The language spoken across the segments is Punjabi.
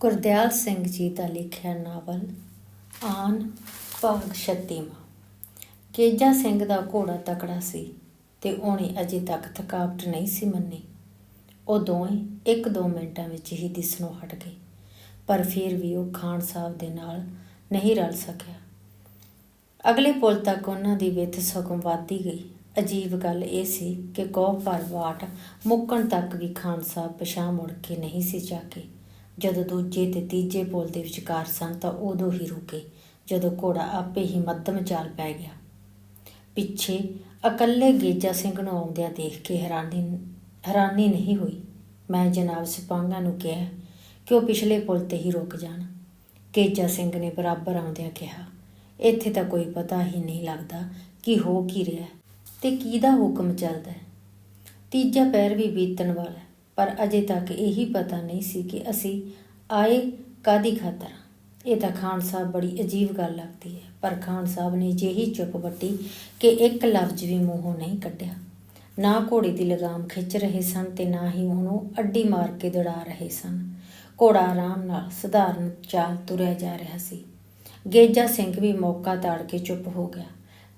ਗੁਰਦਿਆਲ ਸਿੰਘ ਜੀ ਦਾ ਲਿਖਿਆ ਨਾਵਲ, ਆਨ ਭਾਗ 36ਵਾਂ ਕੇਜਾ ਸਿੰਘ ਦਾ ਘੋੜਾ ਤਕੜਾ ਸੀ ਤੇ ਉਹਨੇ ਅਜੇ ਤੱਕ ਥਕਾਵਟ ਨਹੀਂ ਸੀ ਮੰਨੀ। ਉਹ ਦੋਵੇਂ ਇੱਕ ਦੋ ਮਿੰਟਾਂ ਵਿੱਚ ਹੀ ਦਿਸਣੋਂ ਹਟ ਗਏ, ਪਰ ਫਿਰ ਵੀ ਉਹ ਖਾਨ ਸਾਹਿਬ ਦੇ ਨਾਲ ਨਹੀਂ ਰਲ ਸਕਿਆ। ਅਗਲੇ ਪੁਲ ਤੱਕ ਉਹਨਾਂ ਦੀ ਵਿੱਥ ਸਗੋਂ ਵੱਧਦੀ ਗਈ। ਅਜੀਬ ਗੱਲ ਇਹ ਸੀ ਕਿ ਕੌਫ ਪਰ ਵਾਟ ਮੁੱਕਣ ਤੱਕ ਵੀ ਖਾਨ ਸਾਹਿਬ ਪਿਛਾਂਹ ਮੁੜ ਕੇ ਨਹੀਂ ਸੀ ਚਾਕੇ ਜਦੋਂ ਦੂਜੇ ਤੇ ਤੀਜੇ ਪੁਲ ਦੇ ਵਿਚਕਾਰ ਸਨ ਤਾਂ ਉਦੋਂ ਹੀ ਰੁਕੇ, ਜਦੋਂ ਘੋੜਾ ਆਪੇ ਹੀ ਮੱਧਮ ਚਾਲ ਪੈ ਗਿਆ। ਪਿੱਛੇ ਇਕੱਲੇ ਗੇਜਾ ਸਿੰਘ ਨੂੰ ਆਉਂਦਿਆਂ ਦੇਖ ਕੇ ਹੈਰਾਨੀ ਹੈਰਾਨੀ ਨਹੀਂ ਹੋਈ। ਮੈਂ ਜਨਾਬ ਸਿਪਾਹੀਆਂ ਨੂੰ ਕਿਹਾ ਕਿ ਉਹ ਪਿਛਲੇ ਪੁਲ ਤੇ ਹੀ ਰੁਕ ਜਾਣ? ਗੇਜਾ ਸਿੰਘ ਨੇ ਬਰਾਬਰ ਆਉਂਦਿਆਂ ਕਿਹਾ, ਇੱਥੇ ਤਾਂ ਕੋਈ ਪਤਾ ਹੀ ਨਹੀਂ ਲੱਗਦਾ ਕਿ ਹੋ ਕੀ ਰਿਹਾ ਹੈ ਤੇ ਕਿਹਦਾ ਹੁਕਮ ਚੱਲਦਾ ਹੈ। ਤੀਜਾ ਪੈਰ ਵੀ ਬੀਤਣ ਵਾਲਾ ਪਰ ਅਜੇ ਤੱਕ ਇਹੀ ਪਤਾ ਨਹੀਂ ਸੀ ਕਿ ਅਸੀਂ ਆਏ ਕਾਦੀ ਖਾਤਰ। ਇਹ ਤਾਂ ਖਾਨ ਸਾਹਿਬ ਬੜੀ ਅਜੀਬ ਗੱਲ ਲੱਗਦੀ ਹੈ, ਪਰ ਖਾਨ ਸਾਹਿਬ ਨੇ ਜਿਹੀ ਚੁੱਪ ਵੱਟੀ ਕਿ ਇੱਕ ਲਫ਼ਜ਼ ਵੀ ਮੂੰਹੋਂ ਨਹੀਂ ਕੱਢਿਆ। ਨਾ ਘੋੜੇ ਦੀ ਲਗਾਮ ਖਿੱਚ ਰਹੇ ਸਨ ਤੇ ਨਾ ਹੀ ਉਹਨੂੰ ਅੱਡੀ ਮਾਰ ਕੇ ਦੜਾ ਰਹੇ ਸਨ। ਘੋੜਾ ਆਰਾਮ ਨਾਲ ਸਧਾਰਨ ਚਾਲ ਤੁਰਿਆ ਜਾ ਰਿਹਾ ਸੀ। ਗੇਜਾ ਸਿੰਘ ਵੀ ਮੌਕਾ ਤਾੜ ਕੇ ਚੁੱਪ ਹੋ ਗਿਆ।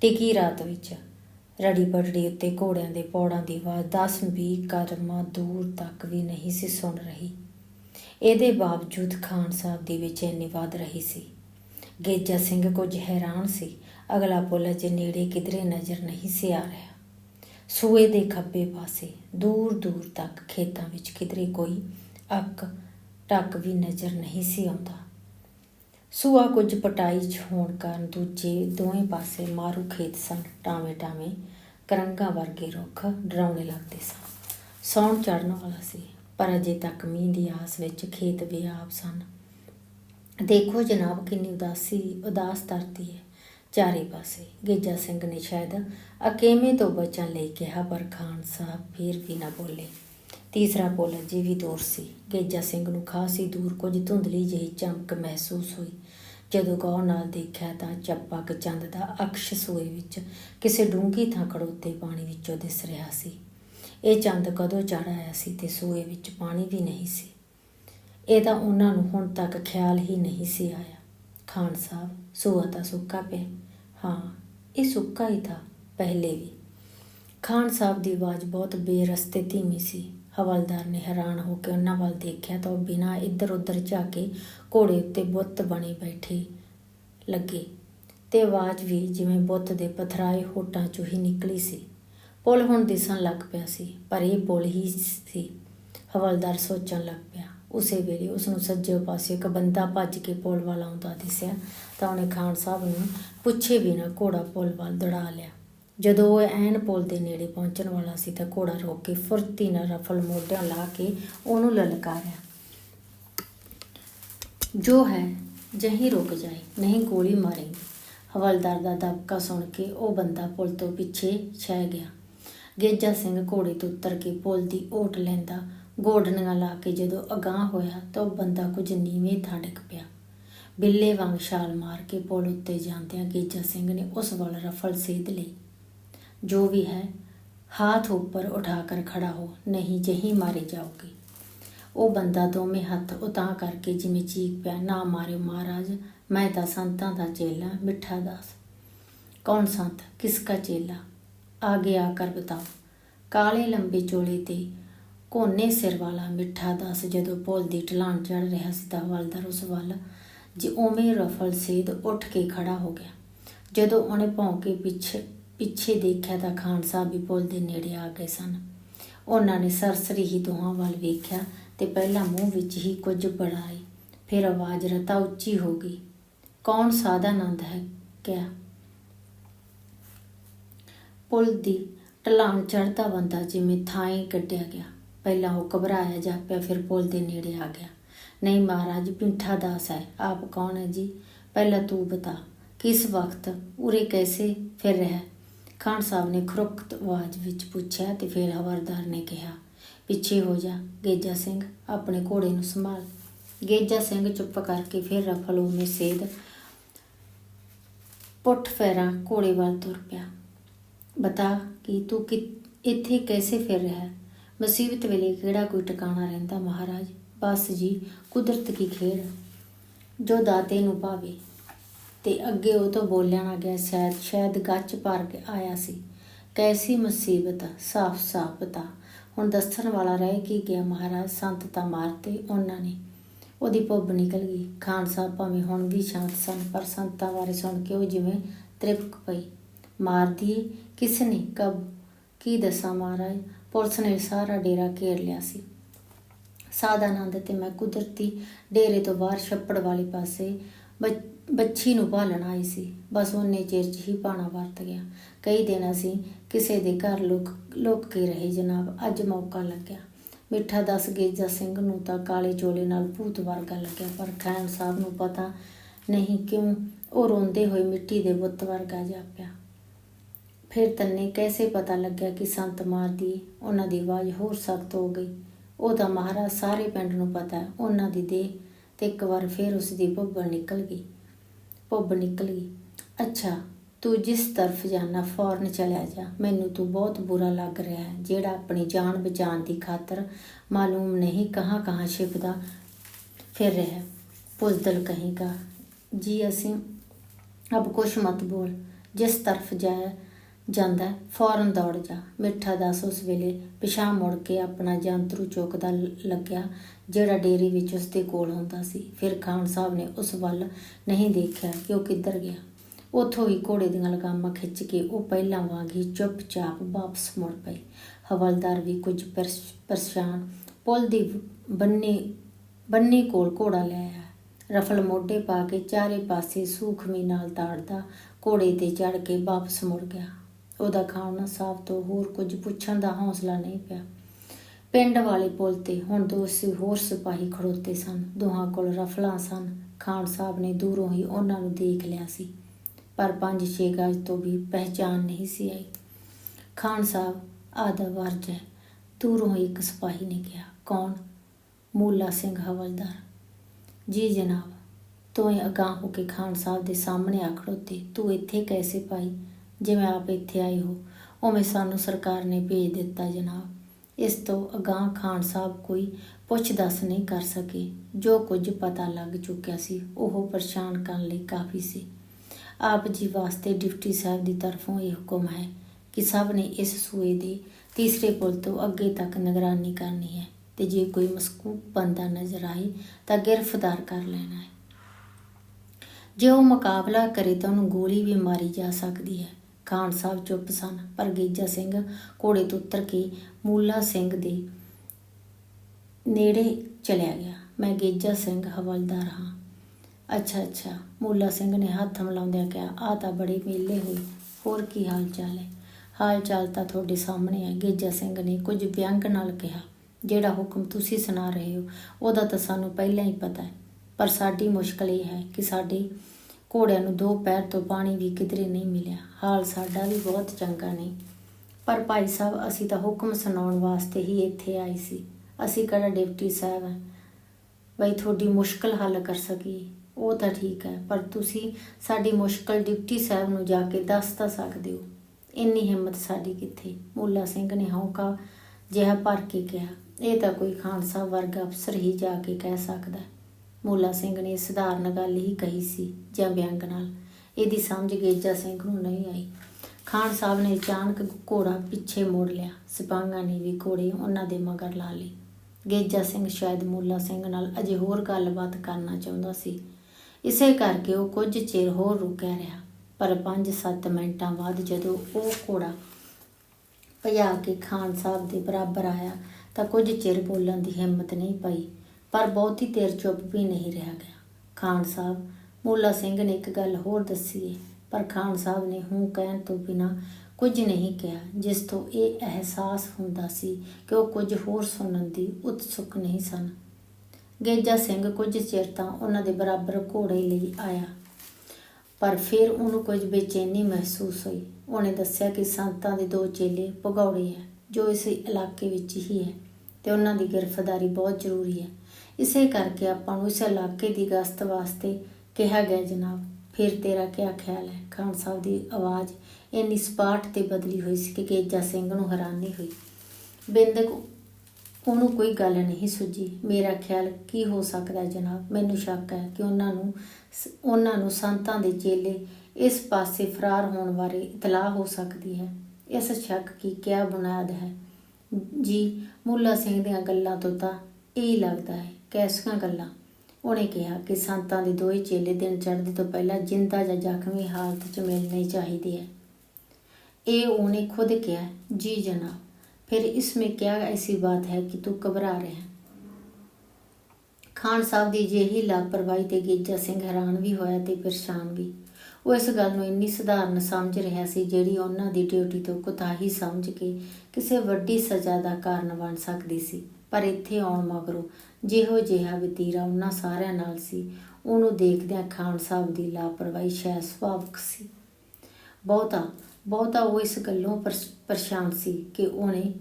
ਟਿਕੀ ਰਾਤ ਵਿੱਚ ਰੜੀ ਪਟੜੀ ਉੱਤੇ ਘੋੜਿਆਂ ਦੇ ਪੌੜਾਂ ਦੀ ਆਵਾਜ਼ 10-20 ਕਰਮਾਂ ਦੂਰ ਤੱਕ ਵੀ ਨਹੀਂ ਸੀ ਸੁਣ ਰਹੀ। ਇਹਦੇ ਬਾਵਜੂਦ ਖਾਨ ਸਾਹਿਬ ਦੀ ਬੇਚੈਨੀ ਵਧ ਰਹੀ ਸੀ। ਗੇਜਾ ਸਿੰਘ ਕੁਝ ਹੈਰਾਨ ਸੀ। ਅਗਲਾ ਪੁਲ ਅਜੇ ਨੇੜੇ ਕਿਧਰੇ ਨਜ਼ਰ ਨਹੀਂ ਸੀ ਆ ਰਿਹਾ। ਸੂਏ ਦੇ ਖੱਬੇ ਪਾਸੇ, ਦੂਰ ਦੂਰ ਤੱਕ ਖੇਤਾਂ ਵਿੱਚ ਕਿਧਰੇ ਕੋਈ ਅੱਕ ਟੱਕ ਵੀ ਨਜ਼ਰ ਨਹੀਂ ਸੀ ਆਉਂਦਾ। ਸੂਆ ਕੁਝ ਪਟਾਈ 'ਚ ਹੋਣ ਕਾਰਨ ਦੂਜੇ ਦੋਵੇਂ ਪਾਸੇ ਮਾਰੂ ਖੇਤ ਸਨ ਟਾਵੇਂ ਟਾਵੇਂ ਕਰੰਗਾਂ ਵਰਗੇ ਰੁੱਖ ਡਰਾਉਣੇ ਲੱਗਦੇ ਸਨ। ਸੌਣ ਚੜਨ ਵਾਲਾ ਸੀ, ਪਰ ਅਜੇ ਤੱਕ ਮੀਂਹ ਦੀ ਆਸ ਵਿੱਚ ਖੇਤ ਬੇਆਬ ਸਨ। ਦੇਖੋ ਜਨਾਬ, ਕਿੰਨੀ ਉਦਾਸੀ, ਉਦਾਸ ਧਰਤੀ ਹੈ। ਚਾਰੇ ਪਾਸੇ ਗੇਜਾ ਸਿੰਘ ਨੇ ਸ਼ਾਇਦ ਅਕੇਵੇਂ ਤੋਂ ਬਚਣ ਲਈ ਕਿਹਾ, ਪਰ ਖਾਨ ਸਾਹਿਬ ਫਿਰ ਵੀ ਨਾ ਬੋਲੇ। ਤੀਸਰਾ ਪੁਲ ਅਜੇ ਵੀ ਦੂਰ ਸੀ। ਗੇਜਾ ਸਿੰਘ ਨੂੰ ਖਾਸੀ ਦੂਰ ਕੁਝ ਧੁੰਦਲੀ ਜਿਹੀ ਚਮਕ ਮਹਿਸੂਸ ਹੋਈ। ਜਦੋਂ ਗੌਰ ਨਾਲ ਦੇਖਿਆ ਤਾਂ ਚੱਪਕ ਚੰਦ ਦਾ ਅਕਸ਼ ਸੂਏ ਵਿੱਚ ਕਿਸੇ ਡੂੰਘੀ ਥਾਂ ਖੜੋਤੇ ਪਾਣੀ ਵਿੱਚੋਂ ਦਿਸ ਰਿਹਾ ਸੀ। ਇਹ ਚੰਦ ਕਦੋਂ ਚੜ ਆਇਆ ਸੀ ਤੇ ਸੂਏ ਵਿੱਚ ਪਾਣੀ ਵੀ ਨਹੀਂ ਸੀ। ਇਹ ਤਾਂ ਉਹਨਾਂ ਨੂੰ ਹੁਣ ਤੱਕ ਖਿਆਲ ਹੀ ਨਹੀਂ ਸੀ ਆਇਆ। ਖਾਨ ਸਾਹਿਬ, ਸੂਆ ਤਾਂ ਸੁੱਕਾ ਪਿਆ। ਹਾਂ, ਇਹ ਸੁੱਕਾ ਹੀ ਥਾ, ਪਹਿਲੇ ਵੀ। ਖਾਨ ਸਾਹਿਬ ਦੀ ਆਵਾਜ਼ ਬਹੁਤ ਬੇਰਸਤੇ ਧੀਮੀ ਸੀ। ਹਵਲਦਾਰ ਨੇ ਹੈਰਾਨ ਹੋ ਕੇ ਉਹਨਾਂ ਵੱਲ ਦੇਖਿਆ ਤਾਂ ਉਹ ਬਿਨਾਂ ਇੱਧਰ ਉੱਧਰ ਝਾਕੇ ਘੋੜੇ ਉੱਤੇ ਬੁੱਤ ਬਣੇ ਬੈਠੇ ਲੱਗੇ ਤੇ ਆਵਾਜ਼ ਵੀ ਜਿਵੇਂ ਬੁੱਤ ਦੇ ਪਥਰਾਏ ਹੋਟਾਂ ਚੋਂ ਹੀ ਨਿਕਲੀ ਸੀ। ਪੁਲ ਹੁਣ ਦਿਸਣ ਲੱਗ ਪਿਆ ਸੀ, ਪਰ ਇਹ ਪੁਲ ਹੀ ਸੀ। ਹਵਲਦਾਰ ਸੋਚਣ ਲੱਗ ਪਿਆ, ਉਸੇ ਵੇਲੇ ਉਸ ਨੂੰ ਸੱਜੇ ਪਾਸੇ ਇੱਕ ਬੰਦਾ ਭੱਜ ਕੇ ਪੁਲ ਵੱਲ ਆਉਂਦਾ ਦਿਸਿਆ ਤਾਂ ਉਹਨੇ ਖਾਨ ਸਾਹਿਬ ਨੂੰ ਪੁੱਛੇ ਬਿਨਾਂ ਘੋੜਾ ਪੁਲ ਵੱਲ ਦੜਾ ਲਿਆ। ਜਦੋਂ ਉਹ ਐਨ ਪੁਲ ਦੇ ਨੇੜੇ ਪਹੁੰਚਣ ਵਾਲਾ ਸੀ ਤਾਂ ਘੋੜਾ ਰੋਕ ਕੇ ਫੁਰਤੀ ਨਾਲ ਰਫਲ ਮੋਢਿਆਂ ਲਾ ਕੇ ਉਹਨੂੰ ਲਲਕਾਰਿਆ। ਜੋ ਹੈ, ਜਹੀਂ ਰੁਕ ਜਾਏ ਨਹੀਂ ਗੋਲੀ ਮਾਰੇਂਗੇ। ਹਵਲਦਾਰ ਦਾ ਦਬਕਾ ਸੁਣ ਕੇ ਉਹ ਬੰਦਾ ਪੁਲ ਤੋਂ ਪਿੱਛੇ ਛਹਿ ਗਿਆ। ਗੇਜਾ ਸਿੰਘ ਘੋੜੇ ਤੋਂ ਉਤਰ ਕੇ ਪੁਲ ਦੀ ਓਟ ਲੈਂਦਾ ਗੋਡਨੀਆਂ ਲਾ ਕੇ ਜਦੋਂ ਅਗਾਹ ਹੋਇਆ ਤਾਂ ਉਹ ਬੰਦਾ ਕੁਝ ਨੀਵੇਂ ਥਾਂ ਡਿੱਗ ਪਿਆ। ਬਿੱਲੇ ਵਾਂਗ ਛਾਲ ਮਾਰ ਕੇ ਪੁਲ ਉੱਤੇ ਜਾਂਦਿਆਂ ਗੇਜਾ ਸਿੰਘ ਨੇ ਉਸ ਵੱਲ ਰਫਲ ਸੇਧ ਲਈ। ਜੋ ਵੀ ਹੈ, ਹਾਥ ਉੱਪਰ ਉਠਾ ਕਰ ਖੜਾ ਹੋ, ਨਹੀਂ ਜਹੀਂ ਮਾਰੇ ਜਾਓਗੇ। ਉਹ ਬੰਦਾ ਦੋਵੇਂ ਹੱਥ ਉਤਾਂ ਕਰਕੇ ਜਿਵੇਂ ਚੀਕ ਪਿਆ, ਨਾ ਮਾਰਿਓ ਮਹਾਰਾਜ, ਮੈਂ ਤਾਂ ਸੰਤਾਂ ਦਾ ਚੇਲਾ, ਮਿੱਠਾ ਦਾਸ। ਕੌਣ ਸੰਤ? ਕਿਸ ਕਾ ਚੇਲਾ? ਆਗੇ ਕਰ ਬਤਾਓ। ਕਾਲੇ ਲੰਬੇ ਚੋਲੇ ਤੇ ਕੋਨੇ ਸਿਰ ਵਾਲਾ ਮਿੱਠਾ ਦਾਸ ਜਦੋਂ ਪੁੱਲ ਦੀ ਢਲਾਣ ਚੜ ਰਿਹਾ ਸੀ ਤਾਂ ਹਵਲਦਾਰ ਉਸ ਵੱਲ ਜੇ ਉਵੇਂ ਰਫਲ ਸੇਧ ਉੱਠ ਕੇ ਖੜਾ ਹੋ ਗਿਆ। ਜਦੋਂ ਉਹਨੇ ਭੌਂ ਕੇ ਪਿੱਛੇ ਪਿੱਛੇ ਦੇਖਿਆ ਤਾਂ ਖਾਨ ਸਾਹਿਬ ਵੀ ਪੁਲ ਦੇ ਨੇੜੇ ਆ ਗਏ ਸਨ। ਉਹਨਾਂ ਨੇ ਸਰਸਰੀ ਹੀ ਦੋਹਾਂ ਵੱਲ ਵੇਖਿਆ ਤੇ ਪਹਿਲਾਂ ਮੂੰਹ ਵਿੱਚ ਹੀ ਕੁਝ ਬੜਾਈ ਫਿਰ ਆਵਾਜ਼ ਰਤਾ ਉੱਚੀ ਹੋ ਗਈ। ਕੌਣ ਸਾਧਾਨੰਦ ਹੈ? ਕਿਆ ਪੁਲ ਦੀ ਢਲਾਣ ਚੜਦਾ ਬੰਦਾ ਜਿਵੇਂ ਥਾਂ ਕੱਢਿਆ ਗਿਆ। ਪਹਿਲਾਂ ਉਹ ਘਬਰਾਇਆ ਜਾ ਪਿਆ, ਫਿਰ ਪੁਲ ਦੇ ਨੇੜੇ ਆ ਗਿਆ। ਨਹੀਂ ਮਹਾਰਾਜ, ਪਿੰਠਾ ਦਾਸ ਹੈ। ਆਪ ਕੌਣ ਹੈ ਜੀ? ਪਹਿਲਾਂ ਤੂੰ ਬਤਾ, ਕਿਸ ਵਕਤ ਉਰੇ ਕੈਸੇ ਫਿਰ ਰਿਹਾ? ਖਾਨ ਸਾਹਿਬ ਨੇ ਖਰੁਖਤ ਆਵਾਜ਼ ਵਿੱਚ ਪੁੱਛਿਆ ਤੇ ਫਿਰ ਹਵਰਦਾਰ ਨੇ ਕਿਹਾ, ਪਿੱਛੇ ਹੋ ਜਾ, ਗੇਜਾ ਸਿੰਘ, ਆਪਣੇ ਘੋੜੇ ਨੂੰ ਸੰਭਾਲ। ਗੇਜਾ ਸਿੰਘ ਚੁੱਪ ਕਰਕੇ ਫਿਰ ਰਫਲ ਉਵੇਂ ਸੇਧ ਪੁੱਠ ਫੇਰਾ ਘੋੜੇ ਵੱਲ ਤੁਰ ਪਿਆ। ਬਤਾ, ਕਿ ਤੂੰ ਕਿ, ਇੱਥੇ ਕੈਸੇ ਫਿਰ ਰਿਹਾ? ਮੁਸੀਬਤ ਵੇਲੇ ਕਿਹੜਾ ਕੋਈ ਟਿਕਾਣਾ ਰਹਿੰਦਾ, ਮਹਾਰਾਜ? ਬਸ ਜੀ, ਕੁਦਰਤ ਕੀ ਖੇਡ? ਜੋ ਦਾਤੇ ਨੂੰ ਭਾਵੇ ਤੇ ਅੱਗੇ ਉਹ ਤੋਂ ਬੋਲਿਆ ਨਾ ਗਿਆ, ਸ਼ਾਇਦ ਸ਼ਾਇਦ ਗੱਚ ਭਰ ਕੇ ਆਇਆ ਸੀ। ਕੈਸੀ ਮੁਸੀਬਤ, ਸਾਫ਼ ਸਾਫ਼ ਪਤਾ। ਹੁਣ ਦੱਸਣ ਵਾਲਾ ਰਹਿ ਕੀ ਗਿਆ, ਮਹਾਰਾਜ ਸੰਤ ਤਾਂ ਮਾਰਤੇ ਉਹਨਾਂ ਨੇ। ਉਹਦੀ ਭੁੱਬ ਨਿਕਲ ਗਈ। ਖਾਨ ਸਾਹਿਬ ਭਾਵੇਂ ਹੁਣ ਵੀ ਸ਼ਾਂਤ ਸਨ, ਪਰ ਸੰਤਾਂ ਬਾਰੇ ਸੁਣ ਕੇ ਉਹ ਜਿਵੇਂ ਤ੍ਰਿਪਕ ਪਈ। ਮਾਰਦੀ ਕਿਸ ਨੇ ਕਬ? ਕੀ ਦੱਸਾਂ ਮਹਾਰਾਜ? ਪੁਲਿਸ ਨੇ ਸਾਰਾ ਡੇਰਾ ਘੇਰ ਲਿਆ ਸੀ। ਸਾਦਾਨੰਦ ਤੇ ਮੈਂ ਕੁਦਰਤੀ ਡੇਰੇ ਤੋਂ ਬਾਹਰ ਛੱਪੜ ਵਾਲੇ ਪਾਸੇ ਬੱਚੀ ਨੂੰ ਭਾਲਣ ਆਈ ਸੀ। ਬਸ ਉਹਨੇ ਚਿਰ 'ਚ ਹੀ ਪਾਣਾ ਵਰਤ ਗਿਆ। ਕਈ ਦਿਨ ਅਸੀਂ ਕਿਸੇ ਦੇ ਘਰ ਲੁਕ ਲੁਕ ਕੇ ਰਹੇ ਜਨਾਬ। ਅੱਜ ਮੌਕਾ ਲੱਗਿਆ। ਮਿੱਠਾ ਦੱਸ ਗੇਜਾ ਸਿੰਘ ਨੂੰ ਤਾਂ ਕਾਲੇ ਚੋਲੇ ਨਾਲ ਭੂਤ ਵਰਗਾ ਲੱਗਿਆ, ਪਰ ਖੈਣ ਸਾਹਿਬ ਨੂੰ ਪਤਾ ਨਹੀਂ ਕਿਉਂ ਉਹ ਰੋਂਦੇ ਹੋਏ ਮਿੱਟੀ ਦੇ ਬੁੱਤ ਵਰਗਾ ਜਾਪਿਆ ਫਿਰ ਤੰਨੇ ਕੈਸੇ ਪਤਾ ਲੱਗਿਆ ਕਿ ਸੰਤ ਮਾਰ ਦੀ ਉਹਨਾਂ ਦੀ ਆਵਾਜ਼ ਹੋਰ ਸਖਤ ਹੋ ਗਈ। ਉਹ ਤਾਂ ਮਹਾਰਾਜ ਸਾਰੇ ਪਿੰਡ ਨੂੰ ਪਤਾ, ਉਹਨਾਂ ਦੀ ਦੇਹ ਤੇ ਇੱਕ ਵਾਰ ਫਿਰ ਉਸ ਦੀ ਭੁੱਬਣ ਨਿਕਲ ਗਈ। ਭੁੱਬ ਨਿਕਲ ਗਈ। ਅੱਛਾ, ਤੂੰ ਜਿਸ ਤਰਫ ਜਾਣਾ ਫੌਰਨ ਚਲਿਆ ਜਾ। ਮੈਨੂੰ ਤੂੰ ਬਹੁਤ ਬੁਰਾ ਲੱਗ ਰਿਹਾ ਹੈ, ਜਿਹੜਾ ਆਪਣੀ ਜਾਨ ਬਚਾਉਣ ਦੀ ਖਾਤਰ ਮਾਲੂਮ ਨਹੀਂ ਕਹਾਂ ਕਹਾਂ ਛਿਪਦਾ ਫਿਰ ਰਿਹਾ ਪੁਜ਼ਦਲ ਕਹੇਗਾ, ਜੀ, ਅਸੀਂ, ਅਬ ਕੁਛ ਮਤ ਬੋਲ। ਜਿਸ ਤਰਫ ਜਾਏ ਜਾਂਦਾ ਹੈ, ਫੌਰਨ ਦੌੜ ਜਾ। ਮਿੱਠਾ ਦਾਸ ਉਸ ਵੇਲੇ ਪਿਛਾਂਹ ਮੁੜ ਕੇ ਆਪਣਾ ਜੰਤਰੂ ਚੁੱਕਦਾ ਲ- ਲੱਗਿਆ ਜਿਹੜਾ ਡੇਰੇ ਵਿੱਚ ਉਸ ਦੇ ਕੋਲ ਹੁੰਦਾ ਸੀ। ਫਿਰ ਖਾਨ ਸਾਹਿਬ ਨੇ ਉਸ ਵੱਲ ਨਹੀਂ ਦੇਖਿਆ ਕਿ ਉਹ ਕਿੱਧਰ ਗਿਆ। ਉੱਥੋਂ ਹੀ ਘੋੜੇ ਦੀਆਂ ਲਗਾਮਾਂ ਖਿੱਚ ਕੇ ਉਹ ਪਹਿਲਾਂ ਵਾਂਗ ਹੀ ਚੁੱਪਚਾਪ ਵਾਪਸ ਮੁੜ ਪਈ। ਹਵਲਦਾਰ ਵੀ ਕੁਝ ਪਰੇਸ਼- ਪਰੇਸ਼ਾਨ ਪੁਲ ਦੀ ਬੰਨੇ ਬੰਨੇ ਕੋਲ ਘੋੜਾ ਲੈ ਆਇਆ। ਰਫਲ ਮੋਢੇ ਪਾ ਕੇ ਚਾਰੇ ਪਾਸੇ ਸੂਖਮੀ ਨਾਲ ਤਾੜਦਾ ਘੋੜੇ ਤੇ ਚੜ ਕੇ ਵਾਪਸ ਮੁੜ ਗਿਆ। ਉਹਦਾ ਖਾਣਾ ਸਾਹਿਬ ਤੋਂ ਹੋਰ ਕੁਝ ਪੁੱਛਣ ਦਾ ਹੌਸਲਾ ਨਹੀਂ ਪਿਆ। ਪਿੰਡ ਵਾਲੇ ਪੁਲ ਤੇ ਹੁਣ ਦੋ ਸੀ, ਹੋਰ ਸਿਪਾਹੀ ਖੜੋਤੇ ਸਨ। ਦੋਹਾਂ ਕੋਲ ਰਫਲਾਂ ਸਨ। ਖਾਨ ਸਾਹਿਬ ਨੇ ਦੂਰੋਂ ਹੀ ਉਹਨਾਂ ਨੂੰ ਦੇਖ ਲਿਆ ਸੀ। ਪਰ 5-6 ਗਜ ਤੋਂ ਵੀ ਪਹਿਚਾਨ ਨਹੀਂ ਸੀ ਆਈ। ਖਾਨ ਸਾਹਿਬ ਆਦਾ ਵਰਜ ਹੈ। ਦੂਰੋਂ ਹੀ ਇੱਕ ਸਿਪਾਹੀ ਨੇ ਕਿਹਾ, ਕੌਣ? ਮੂਲਾ ਸਿੰਘ ਹਵਲਦਾਰ। ਜੀ ਜਨਾਬ। ਤੂੰ ਇਹ ਅਗਾਂਹ ਹੋ ਕੇ ਖਾਨ ਸਾਹਿਬ ਦੇ ਸਾਹਮਣੇ ਆ ਖੜੋਤੇ। ਤੂੰ ਇੱਥੇ ਕੈਸੇ ਪਾਈ? ਜਿਵੇਂ ਆਪ ਇੱਥੇ ਆਏ ਹੋ, ਉਵੇਂ ਸਾਨੂੰ ਸਰਕਾਰ ਨੇ ਭੇਜ ਦਿੱਤਾ ਜਨਾਬ। ਇਸ ਤੋਂ ਅਗਾਂਹ ਖਾਨ ਸਾਹਿਬ ਕੋਈ ਪੁੱਛ ਦੱਸ ਨਹੀਂ ਕਰ ਸਕੇ। ਜੋ ਕੁਝ ਪਤਾ ਲੱਗ ਚੁੱਕਿਆ ਸੀ, ਉਹ ਪਰੇਸ਼ਾਨ ਕਰਨ ਲਈ ਕਾਫੀ ਸੀ। ਆਪ ਜੀ ਵਾਸਤੇ ਡਿਪਟੀ ਸਾਹਿਬ ਦੀ ਤਰਫੋਂ ਇਹ ਹੁਕਮ ਹੈ ਕਿ ਸਭ ਨੇ ਇਸ ਸੂਏ ਦੇ ਤੀਸਰੇ ਪੁਲ ਤੋਂ ਅੱਗੇ ਤੱਕ ਨਿਗਰਾਨੀ ਕਰਨੀ ਹੈ ਤੇ ਜੇ ਕੋਈ ਮਸਕੂਕ ਬੰਦਾ ਨਜ਼ਰ ਆਏ ਤਾਂ ਗ੍ਰਿਫਤਾਰ ਕਰ ਲੈਣਾ ਹੈ। ਜੇ ਉਹ ਮੁਕਾਬਲਾ ਕਰੇ ਤਾਂ ਉਹਨੂੰ ਗੋਲੀ ਵੀ ਮਾਰੀ ਜਾ ਸਕਦੀ ਹੈ। ਖਾਨ ਸਾਹਿਬ ਚੁੱਪ ਸਨ, ਪਰ ਗੇਜਾ ਸਿੰਘ ਘੋੜੇ ਤੋਂ ਉਤਰ ਕੇ ਮੂਲਾ ਸਿੰਘ ਦੇ ਨੇੜੇ ਚਲਿਆ ਗਿਆ। ਮੈਂ ਗੇਜਾ ਸਿੰਘ ਹਵਲਦਾਰ ਹਾਂ। ਅੱਛਾ ਅੱਛਾ, ਮੂਲਾ ਸਿੰਘ ਨੇ ਹੱਥ ਮਿਲਾਉਂਦਿਆਂ ਕਿਹਾ ਆ ਤਾਂ ਬੜੇ ਮੇਲੇ ਹੋਏ, ਹੋਰ ਕੀ ਹਾਲ ਚਾਲ ਹੈ? ਹਾਲ ਚਾਲ ਤਾਂ ਤੁਹਾਡੇ ਸਾਹਮਣੇ ਹੈ, ਗੇਜਾ ਸਿੰਘ ਨੇ ਕੁਝ ਵਿਅੰਗ ਨਾਲ ਕਿਹਾ, ਜਿਹੜਾ ਹੁਕਮ ਤੁਸੀਂ ਸੁਣਾ ਰਹੇ ਹੋ, ਉਹਦਾ ਤਾਂ ਸਾਨੂੰ ਪਹਿਲਾਂ ਹੀ ਪਤਾ ਹੈ, ਪਰ ਸਾਡੀ ਮੁਸ਼ਕਲ ਇਹ ਹੈ ਕਿ ਸਾਡੇ ਘੋੜਿਆਂ ਨੂੰ ਦੋ ਪੈਰ ਤੋਂ ਪਾਣੀ ਵੀ ਕਿਧਰੇ ਨਹੀਂ ਮਿਲਿਆ। ਹਾਲ ਸਾਡਾ ਵੀ ਬਹੁਤ ਚੰਗਾ ਨਹੀਂ। ਪਰ ਭਾਈ ਸਾਹਿਬ, ਅਸੀਂ ਤਾਂ ਹੁਕਮ ਸੁਣਾਉਣ ਵਾਸਤੇ ਹੀ ਇੱਥੇ ਆਏ ਸੀ। ਅਸੀਂ ਕਿਹੜਾ ਡਿਪਟੀ ਸਾਹਿਬ ਹੈ ਬਈ ਤੁਹਾਡੀ ਮੁਸ਼ਕਲ ਹੱਲ ਕਰ ਸਕੀਏ। ਉਹ ਤਾਂ ਠੀਕ ਹੈ, ਪਰ ਤੁਸੀਂ ਸਾਡੀ ਮੁਸ਼ਕਲ ਡਿਪਟੀ ਸਾਹਿਬ ਨੂੰ ਜਾ ਕੇ ਦੱਸ ਤਾਂ ਸਕਦੇ ਹੋ। ਇੰਨੀ ਹਿੰਮਤ ਸਾਡੀ ਕਿੱਥੇ? ਮੁੱਲਾ ਸਿੰਘ ਨੇ ਹੌਕਾ ਜਿਹਾ ਭਰ ਕੇ ਕਿਹਾ। ਇਹ ਤਾਂ ਕੋਈ ਖਾਨ ਸਾਹਿਬ ਵਰਗਾ ਅਫਸਰ ਹੀ ਜਾ ਕੇ ਕਹਿ ਸਕਦਾ। ਮੁੱਲਾ ਸਿੰਘ ਨੇ ਸਧਾਰਨ ਗੱਲ ਹੀ ਕਹੀ ਸੀ, ਜਾਂ ਵਿਅੰਗ ਨਾਲ। ਇਹਦੀ ਸਮਝ ਗੇਜਾ ਸਿੰਘ ਨੂੰ ਨਹੀਂ ਆਈ। ਖਾਨ ਸਾਹਿਬ ਨੇ ਅਚਾਨਕ ਘੋੜਾ ਪਿੱਛੇ ਮੋੜ ਲਿਆ। ਸਿਪਾਹੀਆਂ ਨੇ ਵੀ ਘੋੜੇ ਉਹਨਾਂ ਦੇ ਮਗਰ ਲਾ ਲਏ। ਗੇਜਾ ਸਿੰਘ ਸ਼ਾਇਦ ਮੁੱਲਾ ਸਿੰਘ ਨਾਲ ਅਜੇ ਹੋਰ ਗੱਲਬਾਤ ਕਰਨਾ ਚਾਹੁੰਦਾ ਸੀ। ਇਸੇ ਕਰਕੇ ਉਹ ਕੁਝ ਚਿਰ ਹੋਰ ਰੁਕਿਆ ਰਿਹਾ। ਪਰ 5-7 ਮਿੰਟਾਂ ਬਾਅਦ ਜਦੋਂ ਉਹ ਘੋੜਾ ਭਜਾ ਕੇ ਖਾਨ ਸਾਹਿਬ ਦੇ ਬਰਾਬਰ ਆਇਆ, ਤਾਂ ਕੁਝ ਚਿਰ ਬੋਲਣ ਦੀ ਹਿੰਮਤ ਨਹੀਂ ਪਈ। ਪਰ ਬਹੁਤੀ ਦੇਰ ਚੁੱਪ ਵੀ ਨਹੀਂ ਰਿਹਾ ਗਿਆ। ਖਾਨ ਸਾਹਿਬ, ਮੂਲਾ ਸਿੰਘ ਨੇ ਇੱਕ ਗੱਲ ਹੋਰ ਦੱਸੀ ਏ, ਪਰ ਖਾਨ ਸਾਹਿਬ ਨੇ ਹੂੰ ਕਹਿਣ ਤੋਂ ਬਿਨਾ ਕੁਝ ਨਹੀਂ ਕਿਹਾ, ਜਿਸ ਤੋਂ ਇਹ ਅਹਿਸਾਸ ਹੁੰਦਾ ਸੀ ਕਿ ਉਹ ਕੁਝ ਹੋਰ ਸੁਣਨ ਦੀ ਉਤਸੁਕ ਨਹੀਂ ਸਨ। ਗੇਜਾ ਸਿੰਘ ਕੁਝ ਚਿਰ ਤਾਂ ਉਹਨਾਂ ਦੇ ਬਰਾਬਰ ਘੋੜੇ ਲਈ ਆਇਆ, ਪਰ ਫਿਰ ਉਹਨੂੰ ਕੁਝ ਬੇਚੈਨੀ ਮਹਿਸੂਸ ਹੋਈ। ਉਹਨੇ ਦੱਸਿਆ ਕਿ ਸੰਤਾਂ ਦੇ ਦੋ ਚੇਲੇ ਭਗੌੜੇ ਹੈ, ਜੋ ਇਸ ਇਲਾਕੇ ਵਿੱਚ ਹੀ ਹੈ ਤੇ ਉਹਨਾਂ ਦੀ ਗ੍ਰਿਫਤਾਰੀ ਬਹੁਤ ਜ਼ਰੂਰੀ ਹੈ। ਇਸੇ ਕਰਕੇ ਆਪਾਂ ਨੂੰ ਇਸ ਇਲਾਕੇ ਦੀ ਗਸ਼ਤ ਵਾਸਤੇ ਕਿਹਾ ਗਿਆ ਜਨਾਬ, ਫਿਰ ਤੇਰਾ ਕੀ ਖਿਆਲ ਹੈ? ਖਾਨ ਸਾਹਿਬ ਦੀ ਆਵਾਜ਼ ਇੰਨੀ ਸਪਾਟ ਤੇ ਬਦਲੀ ਹੋਈ ਸੀ ਕਿ ਕੇਜਾ ਸਿੰਘ ਨੂੰ ਹੈਰਾਨੀ ਹੋਈ। ਬਿੰਦਕ, ਉਹਨੂੰ ਕੋਈ ਗੱਲ ਨਹੀਂ ਸੁਝੀ। ਮੇਰਾ ਖਿਆਲ ਕੀ ਹੋ ਸਕਦਾ ਜਨਾਬ? ਮੈਨੂੰ ਸ਼ੱਕ ਹੈ ਕਿ ਉਹਨਾਂ ਨੂੰ ਉਹਨਾਂ ਨੂੰ ਸੰਤਾਂ ਦੇ ਚੇਲੇ ਇਸ ਪਾਸੇ ਫਰਾਰ ਹੋਣ ਬਾਰੇ ਇਤਲਾਹ ਹੋ ਸਕਦੀ ਹੈ। ਇਸ ਸ਼ੱਕ ਕੀ ਕਿਆ ਬੁਨਿਆਦ ਹੈ? ਜੀ, ਮੁੱਲਾ ਸਿੰਘ ਦੀਆਂ ਗੱਲਾਂ ਤੋਂ ਤਾਂ ਇਹ ਲੱਗਦਾ ਹੈ। ਕੈਸੀਆਂ ਗੱਲਾਂ। ਉਹਨੇ ਕਿਹਾ ਕਿ ਸੰਤਾਂ ਦੇ ਦੋਹੇ ਚੇਲੇ ਦਿਨ ਚੜ੍ਹਦੇ ਤੋਂ ਪਹਿਲਾਂ ਜਿੰਦਾ ਜਾਂ ਜ਼ਖਮੀ ਹਾਲਤ 'ਚ ਮਿਲਣੀ ਚਾਹੀਦੀ ਹੈ। ਇਹ ਉਹਨੇ ਖੁਦ ਕਿਹਾ, ਜੀ ਜਨਾਬ, ਫਿਰ ਇਸ ਵਿੱਚ ਕਿਆ ਐਸੀ ਬਾਤ ਹੈ ਕਿ ਤੂੰ ਘਬਰਾ ਰਿਹਾ ਖਾਨ ਸਾਹਿਬ ਦੀ ਜਿਹੀ ਲਾਪਰਵਾਹੀ ਤੇ ਗੀਜਾ ਸਿੰਘ ਹੈਰਾਨ ਵੀ ਹੋਇਆ ਤੇ ਪਰੇਸ਼ਾਨ ਵੀ। ਉਹ ਇਸ ਗੱਲ ਨੂੰ ਇੰਨੀ ਸਧਾਰਨ ਸਮਝ ਰਿਹਾ ਸੀ ਜਿਹੜੀ ਉਹਨਾਂ ਦੀ ਡਿਊਟੀ ਤੋਂ ਕੁਤਾਹੀ ਸਮਝ ਕੇ ਕਿਸੇ ਵੱਡੀ ਸਜ਼ਾ ਦਾ ਕਾਰਨ ਬਣ ਸਕਦੀ ਸੀ। ਪਰ ਇੱਥੇ ਆਉਣ ਮਗਰੋਂ ਜਿਹੋ ਜਿਹਾ ਵਤੀਰਾ ਉਹਨਾਂ ਸਾਰਿਆਂ ਨਾਲ ਸੀ, ਉਹਨੂੰ ਦੇਖਦਿਆਂ ਖਾਨ ਸਾਹਿਬ ਦੀ ਲਾਪਰਵਾਹੀ ਸ਼ਾਇਦ ਸੁਭਾਵਕ ਸੀ। ਬਹੁਤਾ ਬਹੁਤਾ ਉਹ ਇਸ ਗੱਲੋਂ ਪਰੇਸ਼ਾਨ ਸੀ ਕਿ ਉਹਨੇ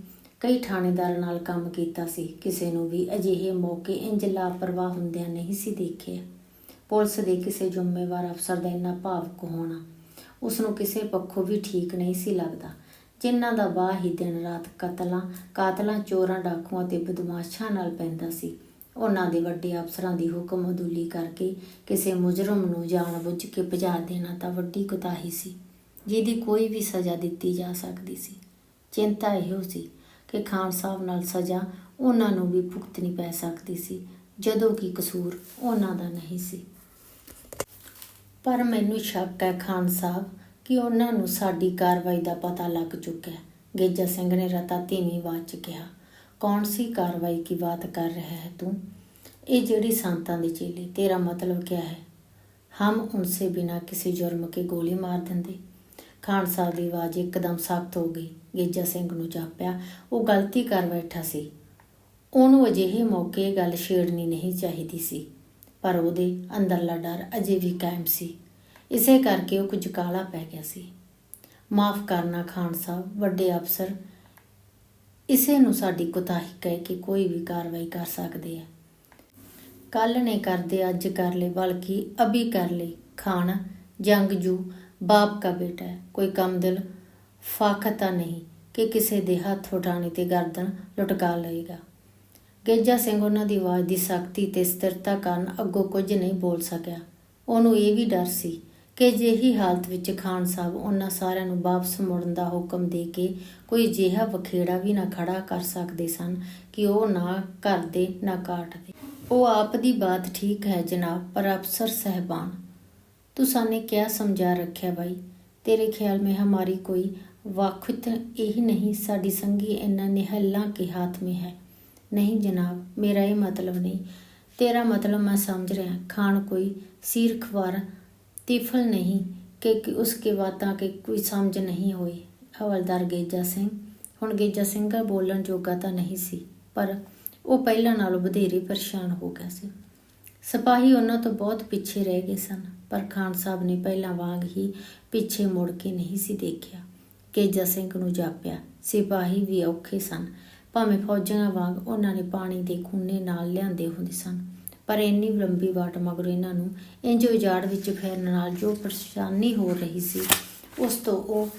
ਕਈ ਥਾਣੇਦਾਰਾਂ ਨਾਲ ਕੰਮ ਕੀਤਾ ਸੀ, ਕਿਸੇ ਨੂੰ ਵੀ ਅਜਿਹੇ ਮੌਕੇ ਇੰਜ ਲਾਪਰਵਾਹ ਹੁੰਦਿਆਂ ਨਹੀਂ ਸੀ ਦੇਖਿਆ। ਪੁਲਿਸ ਦੇ ਕਿਸੇ ਜ਼ਿੰਮੇਵਾਰ ਅਫਸਰ ਦਾ ਇੰਨਾ ਭਾਵਕ ਹੋਣਾ ਉਸ ਨੂੰ ਕਿਸੇ ਪੱਖੋਂ ਵੀ ਠੀਕ ਨਹੀਂ ਸੀ ਲੱਗਦਾ। ਜਿਨ੍ਹਾਂ ਦਾ ਵਾਹ ਹੀ ਦਿਨ ਰਾਤ ਕਤਲਾਂ, ਕਾਤਲਾਂ, ਚੋਰਾਂ, ਡਾਕੂਆਂ ਤੇ ਬਦਮਾਸ਼ਾਂ ਨਾਲ ਪੈਂਦਾ ਸੀ। ਉਹਨਾਂ ਦੇ ਵੱਡੇ ਅਫਸਰਾਂ ਦੀ ਹੁਕਮ ਅਦੂਲੀ ਕਰਕੇ ਕਿਸੇ ਮੁਜਰਮ ਨੂੰ ਜਾਣਬੁੱਝ ਕੇ ਭਜਾ ਦੇਣਾ ਤਾਂ ਵੱਡੀ ਕੁਤਾਹੀ ਸੀ, ਜਿਹਦੀ ਕੋਈ ਵੀ ਸਜ਼ਾ ਦਿੱਤੀ ਜਾ ਸਕਦੀ ਸੀ। ਚਿੰਤਾ ਇਹੋ ਸੀ ਕਿ ਖਾਨ ਸਾਹਿਬ ਨਾਲ ਸਜ਼ਾ ਉਹਨਾਂ ਨੂੰ ਵੀ ਭੁਗਤਣੀ ਪੈ ਸਕਦੀ ਸੀ, ਜਦੋਂ ਕਿ ਕਸੂਰ ਉਹਨਾਂ ਦਾ ਨਹੀਂ ਸੀ। ਪਰ ਮੈਨੂੰ ਸ਼ੱਕ ਹੈ ਖਾਨ ਸਾਹਿਬ ਕਿ ਉਹਨਾਂ ਨੂੰ ਸਾਡੀ ਕਾਰਵਾਈ ਦਾ ਪਤਾ ਲੱਗ ਚੁੱਕਾ ਹੈ। ਗੇਜਾ ਸਿੰਘ ਨੇ ਰਤਾ ਧੀਮੀ ਆਵਾਜ਼ 'ਚ ਕਿਹਾ, ਕੌਣ ਸੀ ਕਾਰਵਾਈ ਕੀ ਬਾਤ ਕਰ ਰਿਹਾ ਹੈ ਤੂੰ? ਇਹ ਜਿਹੜੀ ਸੰਤਾਂ ਦੇ ਚੇਲੇ, ਤੇਰਾ ਮਤਲਬ ਕੀ ਹੈ? ਹਮ ਉਨਸੇ ਬਿਨਾ ਕਿਸੇ ਜੁਰਮ ਕੇ ਗੋਲੀ ਮਾਰ ਦਿੰਦੇ। ਖਾਨ ਸਾਹਿਬ ਦੀ ਆਵਾਜ਼ ਇੱਕਦਮ ਸਖਤ ਹੋ ਗਈ। ਗੇਜਾ ਸਿੰਘ ਨੂੰ ਜਾਪਿਆ, ਉਹ ਗਲਤੀ ਕਰ ਬੈਠਾ ਸੀ। ਉਹਨੂੰ ਅਜਿਹੇ ਮੌਕੇ ਗੱਲ ਛੇੜਨੀ ਨਹੀਂ ਚਾਹੀਦੀ ਸੀ। ਪਰ ਉਹਦੇ ਅੰਦਰਲਾ ਡਰ ਅਜੇ ਵੀ ਕਾਇਮ ਸੀ। ਇਸੇ ਕਰਕੇ ਉਹ ਕੁਝ ਕਾਲਾ ਪੈ ਗਿਆ ਸੀ। ਮਾਫ ਕਰਨਾ ਖਾਨ ਸਾਹਿਬ, ਵੱਡੇ ਅਫਸਰ। ਇਸੇ ਨੂੰ ਸਾਡੀ ਕੁਤਾਹੀ ਕਹਿ ਕੇ ਕੋਈ ਵੀ ਕਾਰਵਾਈ ਕਰ ਸਕਦੇ ਆ। ਕੱਲ ਨੇ ਕਰਦੇ, ਅੱਜ ਕਰ ਲੈ ਬਲਕਿ ਅਭੀ ਕਰ ਲੈ ਖਾਨ ਜੰਗਜੂ ਬਾਪ ਦਾ ਬੇਟਾ ਹੈ। ਕੋਈ ਕਮਦਿਲ ਫਾਕਤਾ ਨਹੀਂ ਕਿ ਕਿਸੇ ਦੇ ਹੱਥ ਉਠਾਣੇ ਤੇ ਗਰਦਨ ਲਟਕਾ ਲਏਗਾ। ਗੇਜਾ ਸਿੰਘ ਉਹਨਾਂ ਦੀ ਆਵਾਜ਼ ਦੀ ਸ਼ਕਤੀ ਤੇ ਸਥਿਰਤਾ ਕਾਰਨ ਅੱਗੋਂ ਕੁਝ ਨਹੀਂ ਬੋਲ ਸਕਿਆ। ਉਹਨੂੰ ਇਹ ਵੀ ਡਰ ਸੀ ਕਿ ਜਿਹੀ ਹਾਲਤ ਵਿੱਚ ਖਾਨ ਸਾਹਿਬ ਉਹਨਾਂ ਸਾਰਿਆਂ ਨੂੰ ਵਾਪਸ ਮੁੜਨ ਦਾ ਹੁਕਮ ਦੇ ਕੇ ਕੋਈ ਜਿਹਾ ਵਖੇੜਾ ਵੀ ਨਾ ਖੜਾ ਕਰ ਸਕਦੇ ਸਨ ਕਿ ਉਹ ਨਾ ਘਰ ਦੇ, ਨਾ ਕਾਟਦੇ ਉਹ ਆਪ ਦੀ ਬਾਤ ਠੀਕ ਹੈ ਜਨਾਬ, ਪਰ ਅਫਸਰ ਸਹਿਬਾਨ। ਤੁਸਾਨੇ ਕਿਆ ਸਮਝਾ ਰੱਖਿਆ ਬਾਈ? ਤੇਰੇ ਖਿਆਲ ਮੇ ਹਮਾਰੀ ਕੋਈ ਵਾਖਿਤ ਇਹ ਨਹੀਂ, ਸਾਡੀ ਸੰਗੀ ਇਹਨਾਂ ਨਿਹੱਲਾ ਕੇ ਹੱਥ ਮੇ ਹੈ। ਨਹੀਂ ਜਨਾਬ, ਮੇਰਾ ਇਹ ਮਤਲਬ ਨਹੀਂ। ਤੇਰਾ ਮਤਲਬ ਮੈਂ ਸਮਝ ਰਿਹਾ, ਖਾਨ ਕੋਈ ਸੀਰਖਵਾਰ तिफल नहीं कि उसके बातें के कोई समझ नहीं हुई हवलदार गेजा सिंह ਹੁਣ ਗੇਜਾ ਸਿੰਘ ਬੋਲਣ ਜੋਗਾ ਤਾਂ ਨਹੀਂ ਸੀ ਪਰ ਉਹ ਪਹਿਲਾਂ ਨਾਲੋਂ ਵਧੇਰੇ ਪਰੇਸ਼ਾਨ ਹੋ ਗਿਆ ਸੀ ਸਿਪਾਹੀ ਉਹਨਾਂ ਤੋਂ ਬਹੁਤ ਪਿੱਛੇ ਰਹਿ ਗਏ ਸਨ ਪਰ ਖਾਨ ਸਾਹਿਬ ਨੇ ਪਹਿਲਾਂ ਵਾਂਗ ਹੀ ਪਿੱਛੇ ਮੁੜ ਕੇ ਨਹੀਂ ਸੀ ਦੇਖਿਆ ਕੇਜਾ ਸਿੰਘ ਨੂੰ ਜਾਪਿਆ ਸਿਪਾਹੀ ਵੀ ਔਖੇ ਸਨ ਭਾਵੇਂ ਫੌਜਾਂ ਵਾਂਗ ਉਹਨਾਂ ਨੇ ਪਾਣੀ ਦੇ ਖੂਨੇ ਨਾਲ ਲਿਆਂਦੇ ਹੁੰਦੇ ਸਨ ਪਰ ਇੰਨੀ ਲੰਬੀ ਵਾਟ ਮਗਰੋਂ ਇਹਨਾਂ ਨੂੰ ਇੰਜ ਉਜਾੜ ਵਿੱਚ ਫੇਰਨ ਨਾਲ ਜੋ ਪਰੇਸ਼ਾਨੀ ਹੋ ਰਹੀ ਸੀ, ਉਸ ਤੋਂ ਉਹ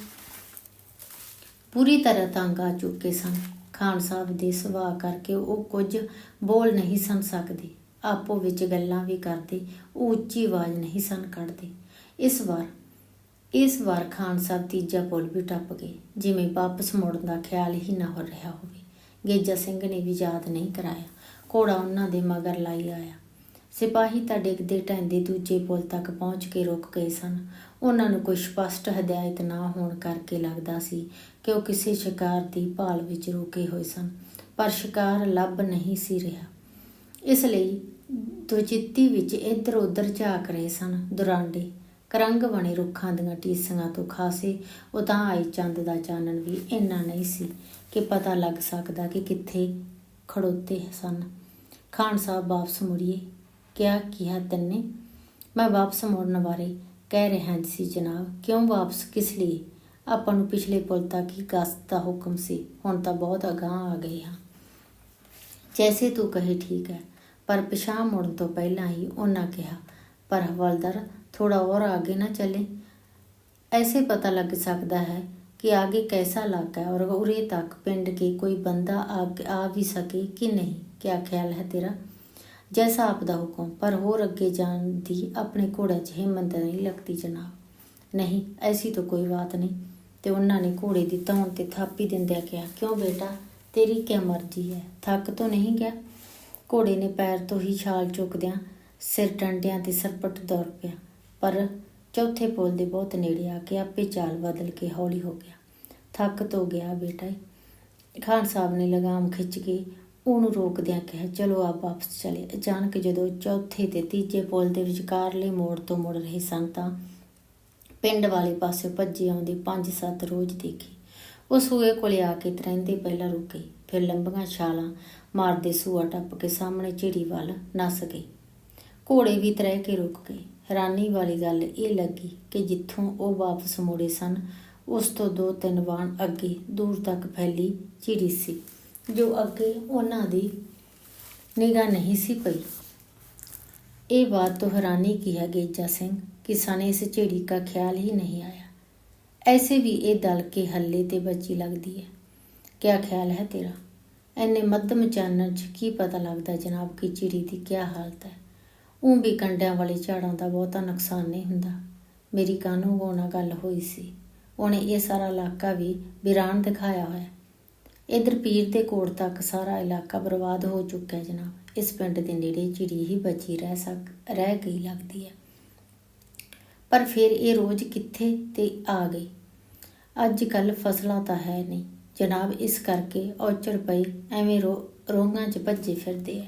ਪੂਰੀ ਤਰ੍ਹਾਂ ਤੰਗ ਆ ਚੁੱਕੇ ਸਨ। ਖਾਨ ਸਾਹਿਬ ਦੇ ਸੁਭਾਅ ਕਰਕੇ ਉਹ ਕੁਝ ਬੋਲ ਨਹੀਂ ਸਨ ਸਕਦੇ। ਆਪੋ ਵਿੱਚ ਗੱਲਾਂ ਵੀ ਕਰਦੇ, ਉਹ ਉੱਚੀ ਆਵਾਜ਼ ਨਹੀਂ ਸਨ ਕੱਢਦੇ। ਇਸ ਵਾਰ ਇਸ ਵਾਰ ਖਾਨ ਸਾਹਿਬ ਤੀਜਾ ਪੁਲ ਵੀ ਟੱਪ ਗਏ, ਜਿਵੇਂ ਵਾਪਸ ਮੁੜਨ ਦਾ ਖਿਆਲ ਹੀ ਨਾ ਹੋ ਰਿਹਾ ਹੋਵੇ। ਗੇਜਾ ਸਿੰਘ ਨੇ ਵੀ ਯਾਦ ਨਹੀਂ ਕਰਾਇਆ। ਘੋੜਾ ਉਹਨਾਂ ਦੇ ਮਗਰ ਲਾਈ ਆਇਆ। ਸਿਪਾਹੀ ਤਾਂ ਡਿੱਗਦੇ ਟੈਂਦੇ ਦੂਜੇ ਪੁਲ ਤੱਕ ਪਹੁੰਚ ਕੇ ਰੁਕ ਗਏ ਸਨ। ਉਹਨਾਂ ਨੂੰ ਕੋਈ ਸਪਸ਼ਟ ਹਦਾਇਤ ਨਾ ਹੋਣ ਕਰਕੇ ਲੱਗਦਾ ਸੀ ਕਿ ਉਹ ਕਿਸੇ ਸ਼ਿਕਾਰ ਦੀ ਭਾਲ ਵਿੱਚ ਰੁਕੇ ਹੋਏ ਸਨ, ਪਰ ਸ਼ਿਕਾਰ ਲੱਭ ਨਹੀਂ ਸੀ ਰਿਹਾ। ਇਸ ਲਈ ਦੁਚਿੱਤੀ ਵਿੱਚ ਇੱਧਰ ਉੱਧਰ ਝਾਕ ਰਹੇ ਸਨ। ਦੁਰਾਂਡੇ, ਕਰੰਗ ਬਣੇ ਰੁੱਖਾਂ ਦੀਆਂ ਟੀਸੀਆਂ ਤੋਂ ਖਾਸੇ ਉਤਾਂ ਆਈ ਚੰਦ ਦਾ ਚਾਨਣ ਵੀ ਇੰਨਾ ਨਹੀਂ ਸੀ ਕਿ ਪਤਾ ਲੱਗ ਸਕਦਾ ਕਿ ਕਿੱਥੇ ਖੜੋਤੇ ਸਨ। ਖਾਨ ਸਾਹਿਬ ਵਾਪਸ ਮੁੜੀਏ। ਕਿਆ ਕਿਹਾ ਤੈਨੇ ਮੈਂ ਵਾਪਸ ਮੁੜਨ ਬਾਰੇ ਕਹਿ ਰਿਹਾ ਸੀ ਜਨਾਬ ਕਿਉਂ ਵਾਪਸ ਕਿਸ ਲਈ ਆਪਾਂ ਨੂੰ ਪਿਛਲੇ ਪੁਲ ਤੱਕ ਹੀ ਗਸਤ ਦਾ ਹੁਕਮ ਸੀ ਹੁਣ ਤਾਂ ਬਹੁਤ ਅਗਾਹ ਆ ਗਏ ਹਾਂ ਜੈਸੇ ਤੂੰ ਕਹੇ ਠੀਕ ਹੈ ਪਰ ਪਿਛਾਂ ਮੁੜਨ ਤੋਂ ਪਹਿਲਾਂ ਹੀ ਉਹਨਾਂ ਕਿਹਾ ਪਰ ਹਵਲਦਾਰ ਥੋੜਾ ਹੋਰ ਅੱਗੇ ਨਾ ਚੱਲੇ ਐਸੇ ਪਤਾ ਲੱਗ ਸਕਦਾ ਹੈ कि आगे कैसा इलाका है और उरे तक पिंड के कोई बंदा आ, आ भी सके कि नहीं क्या ख्याल है तेरा ਜੈਸਾ ਆਪ ਦਾ ਹੁਕਮ, ਪਰ ਹੋਰ ਅੱਗੇ ਜਾਣ ਦੀ ਆਪਣੇ ਘੋੜੇ 'ਚ ਹਿੰਮਤ ਨਹੀਂ ਲੱਗਦੀ ਜਨਾਬ। ਨਹੀਂ, ਐਸੀ ਤਾਂ ਕੋਈ ਬਾਤ ਨਹੀਂ। ਤੇ ਉਹਨਾਂ ਨੇ ਘੋੜੇ ਦੀ ਧੌਣ ਤੇ ਥਾਪੀ ਦਿੰਦਿਆਂ ਕਿਹਾ, ਕਿਉਂ ਬੇਟਾ, ਤੇਰੀ ਕੀ ਮਰਜ਼ੀ ਹੈ? ਥੱਕ ਤੋਂ ਨਹੀਂ ਗਿਆ? ਘੋੜੇ ਨੇ ਪੈਰ ਤੋਂ ਹੀ ਛਾਲ ਚੁੱਕਦਿਆਂ ਸਿਰ ਡੰਡਿਆਂ ਤੇ ਸਰਪਟ ਦੌਰ ਪਿਆ। ਪਰ ਚੌਥੇ ਪੁਲ ਦੇ ਬਹੁਤ ਨੇੜੇ ਆ ਕੇ ਆਪੇ ਚਾਲ ਬਦਲ ਕੇ ਹੌਲੀ ਹੋ ਗਿਆ। ਥੱਕ ਤੋਂ ਗਿਆ ਬੇਟਾ ਖਾਨ ਸਾਹਿਬ ਨੇ ਲਗਾਮ ਖਿੱਚ ਕੇ ਉਹਨੂੰ ਰੋਕਦਿਆਂ ਕਿਹਾ, ਚਲੋ ਆਪ ਵਾਪਸ ਚਲੇ। ਅਚਾਨਕ ਜਦੋਂ ਚੌਥੇ ਤੇ ਤੀਜੇ ਪੁਲ ਦੇ ਵਿਚਕਾਰਲੇ ਮੋੜ ਤੋਂ ਮੁੜ ਰਹੇ ਸਨ ਤਾਂ ਪਿੰਡ ਵਾਲੇ ਪਾਸੇ ਭੱਜੇ ਆਉਂਦੇ ਪੰਜ ਸੱਤ ਰੋਜ਼ ਦੇਖੇ। ਉਹ ਸੂਏ ਕੋਲੇ ਆ ਕੇ ਤਰੰਦੇ ਪਹਿਲਾਂ ਰੁਕੇ। ਫਿਰ ਲੰਬੀਆਂ ਛਾਲਾਂ ਮਾਰਦੇ ਸੂਆ ਟੱਪ ਕੇ ਸਾਹਮਣੇ ਝਿੜੀ ਵੱਲ ਨੱਸ ਗਏ। ਘੋੜੇ ਵੀ ਤਰਹਿ ਕੇ ਰੁਕ ਗਏ। ਹੈਰਾਨੀ ਵਾਲੀ ਗੱਲ ਇਹ ਲੱਗੀ ਕਿ ਜਿੱਥੋਂ ਉਹ ਵਾਪਸ ਮੁੜੇ ਸਨ, ਉਸ ਤੋਂ ਦੋ ਤਿੰਨ ਵਾਣ ਅੱਗੇ ਦੂਰ ਤੱਕ ਫੈਲੀ ਝਿੜੀ ਸੀ। ਜੋ ਅੱਗੇ ਉਹਨਾਂ ਦੀ ਨਿਗਾਹ ਨਹੀਂ ਸੀ ਪਈ। ਇਹ ਬਾਤ ਤੋਂ ਹੈਰਾਨੀ ਕੀ ਹੈ ਗੇਜਾ ਸਿੰਘ? ਕਿ ਨੇ ਇਸ ਝੇੜੀ ਦਾ ਖਿਆਲ ਹੀ ਨਹੀਂ ਆਇਆ। ਐਸੇ ਵੀ ਇਹ ਦਲ ਕੇ ਹੱਲੇ ਤੇ ਬੱਚੀ ਲੱਗਦੀ ਹੈ। ਕਿਆ ਖਿਆਲ ਹੈ ਤੇਰਾ? ਐਨੇ ਮੱਧਮ ਚਾਨਣ 'ਚ ਕੀ ਪਤਾ ਲੱਗਦਾ ਜਨਾਬ ਕੀ ਚਿੜੀ ਦੀ ਕੀ ਹਾਲਤ ਹੈ? ਉਹ ਵੀ ਕੰਡਿਆਂ ਵਾਲੇ ਝਾੜਾਂ ਦਾ ਬਹੁਤਾ ਨੁਕਸਾਨ ਨਹੀਂ ਹੁੰਦਾ। ਮੇਰੀ ਕਾਨੂੰ ਹੋਣਾ ਗੱਲ ਹੋਈ ਸੀ? ਉਹਨੇ ਇਹ ਸਾਰਾ ਇਲਾਕਾ ਵੀ ਵਿਰਾਨ ਦਿਖਾਇਆ ਹੋਇਆ। ਇਧਰ ਪੀਰ ਦੇ ਕੋਟ ਤੱਕ ਸਾਰਾ ਇਲਾਕਾ ਬਰਬਾਦ ਹੋ ਚੁੱਕਾ ਹੈ ਜਨਾਬ। ਇਸ ਪਿੰਡ ਦੇ ਨੇੜੇ ਚਿੜੀ ਹੀ ਬਚੀ ਰਹਿ ਸਕ, ਰਹਿ ਗਈ ਲੱਗਦੀ ਹੈ। ਪਰ ਫਿਰ ਇਹ ਰੋਜ਼ ਕਿੱਥੇ ਤੇ ਆ ਗਈ? ਅੱਜ ਕੱਲ ਫਸਲਾਂ ਤਾਂ ਹੈ ਨਹੀਂ। ਜਨਾਬ, ਇਸ ਕਰਕੇ ਔਚੜ ਪਈ, ਐਵੇਂ ਰੋ, ਰੋਂਗਾਂ 'ਚ ਭੱਜੇ ਫਿਰਦੇ ਆ।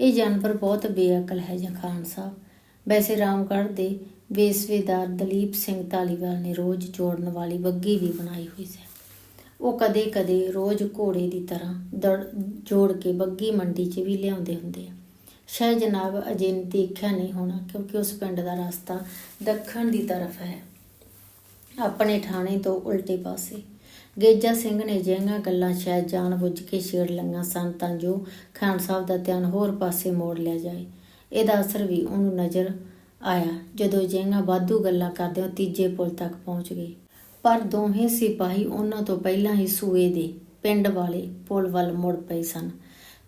ਇਹ ਜਾਨਵਰ ਬਹੁਤ ਬੇਅਕਲ ਹੈ ਜਾਂ ਖਾਨ ਸਾਹਿਬ। ਵੈਸੇ ਰਾਮਗੜ੍ਹ ਦੇ ਵੇਸਵੇਦਾਰ ਦਲੀਪ ਸਿੰਘ ਧਾਲੀਵਾਲ ਨੇ ਰੋਜ਼ ਜੋੜਨ ਵਾਲੀ ਬੱਗੀ ਵੀ ਬਣਾਈ ਹੋਈ ਸੀ ਉਹ ਕਦੇ-ਕਦੇ ਰੋਜ਼ ਘੋੜੇ ਦੀ ਤਰ੍ਹਾਂ ਦੜ ਜੋੜ ਕੇ ਬੱਗੀ ਮੰਡੀ 'ਚ ਵੀ ਲਿਆਉਂਦੇ ਹੁੰਦੇ ਆ। ਸ਼ਾਇਦ ਜਨਾਬ ਅਜੇ ਦੇਖਿਆ ਨਹੀਂ ਹੋਣਾ ਕਿਉਂਕਿ ਉਸ ਪਿੰਡ ਦਾ ਰਸਤਾ ਦੱਖਣ ਦੀ ਤਰਫ ਹੈ। ਆਪਣੇ ਥਾਣੇ ਤੋਂ ਉਲਟੇ ਪਾਸੇ। ਗੇਜਾ ਸਿੰਘ ਨੇ ਜਿਹੀਆਂ ਗੱਲਾਂ ਸ਼ਾਇਦ ਜਾਣ-ਬੁੱਝ ਕੇ ਛੇੜ ਲਈਆਂ ਸਨ ਤਾਂ ਜੋ ਖਾਨ ਸਾਹਿਬ ਦਾ ਧਿਆਨ ਹੋਰ ਪਾਸੇ ਮੋੜ ਲਿਆ ਜਾਏ। ਇਹਦਾ ਅਸਰ ਵੀ ਉਹਨੂੰ ਨਜ਼ਰ ਆਇਆ ਜਦੋਂ ਜਿਹੀਆਂ ਵਾਧੂ ਗੱਲਾਂ ਕਰਦੇ ਉਹ ਤੀਜੇ ਪੁਲ ਤੱਕ ਪਹੁੰਚ ਗਏ। ਪਰ ਦੋਹੇ ਸਿਪਾਹੀ ਉਹਨਾਂ ਤੋਂ ਪਹਿਲਾਂ ਹੀ ਸੂਏ ਦੇ ਪਿੰਡ ਵਾਲੇ ਪੁਲ ਵੱਲ ਮੁੜ ਪਏ ਸਨ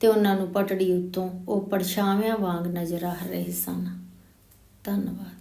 ਤੇ ਉਹਨਾਂ ਨੂੰ ਪਟੜੀ ਉੱਤੋਂ ਉਹ ਪਰਛਾਵਿਆਂ ਵਾਂਗ ਨਜ਼ਰ ਆ ਰਹੇ ਸਨ। ਧੰਨਵਾਦ।